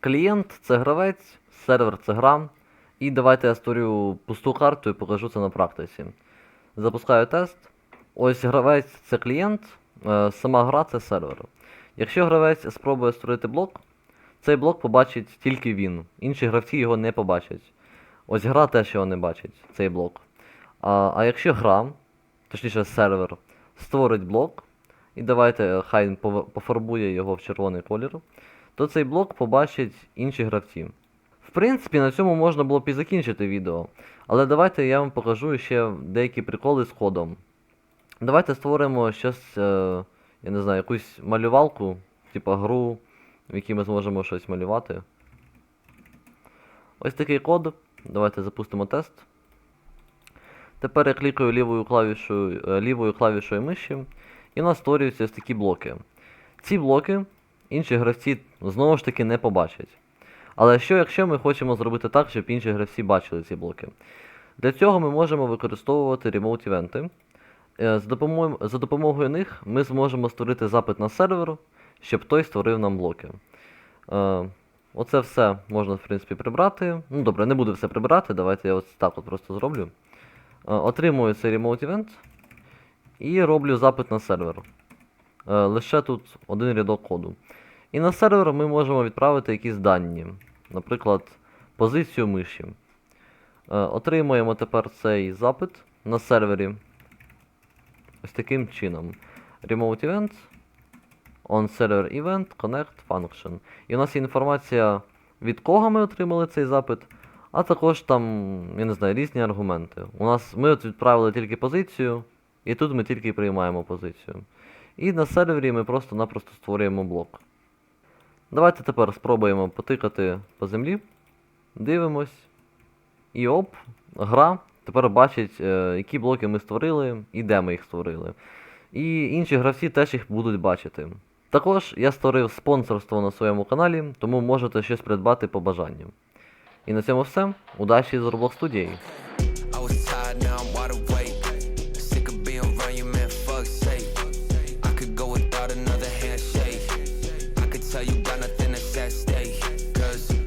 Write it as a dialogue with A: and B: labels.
A: клієнт це гравець, сервер це гра. І давайте я створю пусту карту і покажу це на практиці. Запускаю тест. Ось гравець це клієнт, е, сама гра це сервер. Якщо гравець спробує створити блок, цей блок побачить тільки він. Інші гравці його не побачать. Ось гра теж його не бачить, цей блок. А, а якщо гра, точніше сервер, створить блок, і давайте хай пофарбує його в червоний колір, то цей блок побачать інші гравці. В принципі, на цьому можна було б і закінчити відео, але давайте я вам покажу ще деякі приколи з кодом. Давайте створимо щось, е, я не знаю, якусь малювалку, типа гру, в якій ми зможемо щось малювати. Ось такий код. Давайте запустимо тест. Тепер я клікаю лівою клавішою, е, лівою клавішою миші, і у нас створюються ось такі блоки. Ці блоки інші гравці знову ж таки не побачать. Але що якщо ми хочемо зробити так, щоб інші гравці бачили ці блоки? Для цього ми можемо використовувати remote івенти. Е, За допомогою, за допомогою них ми зможемо створити запит на сервер, щоб той створив нам блоки. Е, Оце все можна, в принципі, прибрати. Ну добре, не буду все прибирати, давайте я ось так от просто зроблю. Е, Отримую цей remote event і роблю запит на сервер. Е, Лише тут один рядок коду. І на сервер ми можемо відправити якісь дані, наприклад, позицію миші. Е, Отримуємо тепер цей запит на сервері. Ось таким чином. Remote event, on server event, connect function. І у нас є інформація, від кого ми отримали цей запит, а також там, я не знаю, різні аргументи. У нас ми от відправили тільки позицію, і тут ми тільки приймаємо позицію. І на сервері ми просто-напросто створюємо блок. Давайте тепер спробуємо потикати по землі. Дивимось. І оп, гра тепер бачить, е, які блоки ми створили і де ми їх створили. І інші гравці теж їх будуть бачити. Також я створив спонсорство на своєму каналі, тому можете щось придбати по бажанню. І на цьому все. Удачі з Roblox студією!